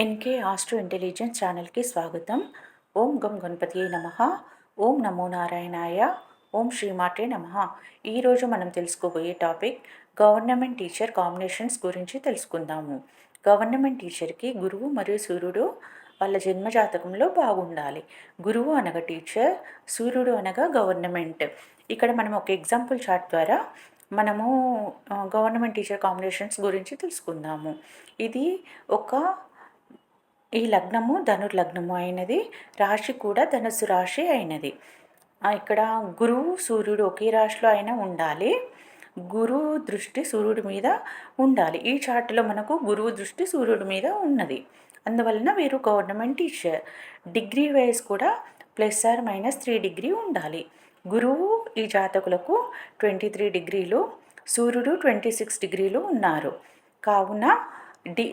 NK astro intelligence ఛానల్కి స్వాగతం. ఓం గం గణపతి నమ. ఓం నమో నారాయణాయ. ఓం శ్రీమాటే నమ. ఈరోజు మనం తెలుసుకోబోయే టాపిక్ గవర్నమెంట్ టీచర్ కాంబినేషన్స్ గురించి తెలుసుకుందాము. గవర్నమెంట్ టీచర్కి గురువు మరియు సూర్యుడు వాళ్ళ జన్మజాతకంలో బాగుండాలి. గురువు అనగా టీచర్ సూర్యుడు అనగా గవర్నమెంట్. ఇక్కడ మనం ఒక ఎగ్జాంపుల్ చార్ట్ ద్వారా మనము గవర్నమెంట్ టీచర్ కాంబినేషన్స్ గురించి తెలుసుకుందాము. ఇది ఒక ఈ లగ్నము ధనుర్లగ్నము అయినది రాశి కూడా ధనుసు రాశి అయినది. ఇక్కడ గురువు సూర్యుడు ఒకే రాశిలో అయినా ఉండాలి. గురువు దృష్టి సూర్యుడి మీద ఉండాలి. ఈ చార్టులో మనకు గురువు దృష్టి సూర్యుడి మీద ఉన్నది. అందువలన వీరు గవర్నమెంట్ టీచర్. డిగ్రీ వైజ్ కూడా plus or minus three degree ఉండాలి. గురువు ఈ జాతకులకు ట్వంటీ త్రీ డిగ్రీలు సూర్యుడు ట్వంటీ సిక్స్ డిగ్రీలు ఉన్నారు. కావున డి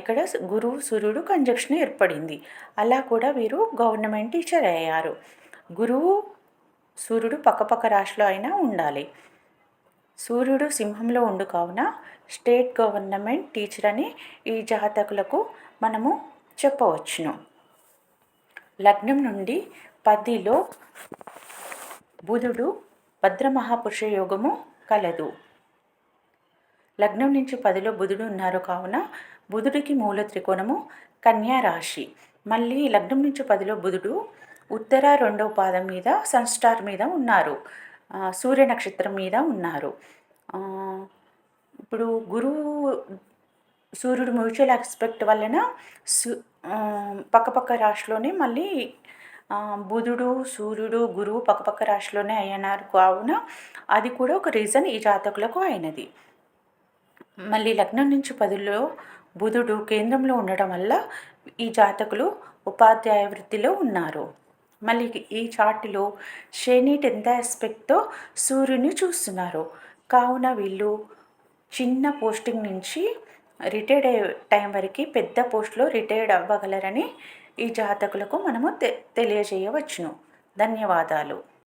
ఇక్కడ గురువు సూర్యుడు కంజక్షన్ ఏర్పడింది. అలా కూడా వీరు గవర్నమెంట్ టీచర్ అయ్యారు. గురువు సూర్యుడు పక్కపక్క రాశిలో అయినా ఉండాలి. సూర్యుడు సింహంలో ఉండు కావున స్టేట్ గవర్నమెంట్ టీచర్ అని ఈ జాతకులకు మనము చెప్పవచ్చును. లగ్నం నుండి పదిలో బుధుడు భద్రమహాపురుష యోగము కలదు. లగ్నం నుంచి పదిలో బుధుడు ఉన్నారు కావున బుధుడికి మూల త్రికోణము కన్యా రాశి. మళ్ళీ లగ్నం నుంచి పదిలో బుధుడు ఉత్తర రెండవ పాదం మీద సన్స్టార్ మీద ఉన్నారు. సూర్య నక్షత్రం మీద ఉన్నారు. ఇప్పుడు గురువు సూర్యుడు మ్యూచువల్ ఆస్పెక్ట్ వలన సు పక్కపక్క రాశిలోనే మళ్ళీ బుధుడు సూర్యుడు గురువు పక్కపక్క రాశిలోనే అయ్యన్నారు కావున అది కూడా ఒక రీజన్ ఈ జాతకులకు అయినది. మళ్ళీ లగ్నం నుంచి పదుల్లో బుధుడు కేంద్రంలో ఉండడం వల్ల ఈ జాతకులు ఉపాధ్యాయ వృత్తిలో ఉన్నారు. మళ్ళీ ఈ చార్టులో శని టెన్త్ ఆస్పెక్ట్తో సూర్యుని చూస్తున్నారు. కావున వీళ్ళు చిన్న పోస్టింగ్ నుంచి రిటైర్డ్ అయ్యే టైం వరకు పెద్ద పోస్ట్లో రిటైర్డ్ అవ్వగలరని ఈ జాతకులకు మనము తె తెలియజేయవచ్చును. ధన్యవాదాలు.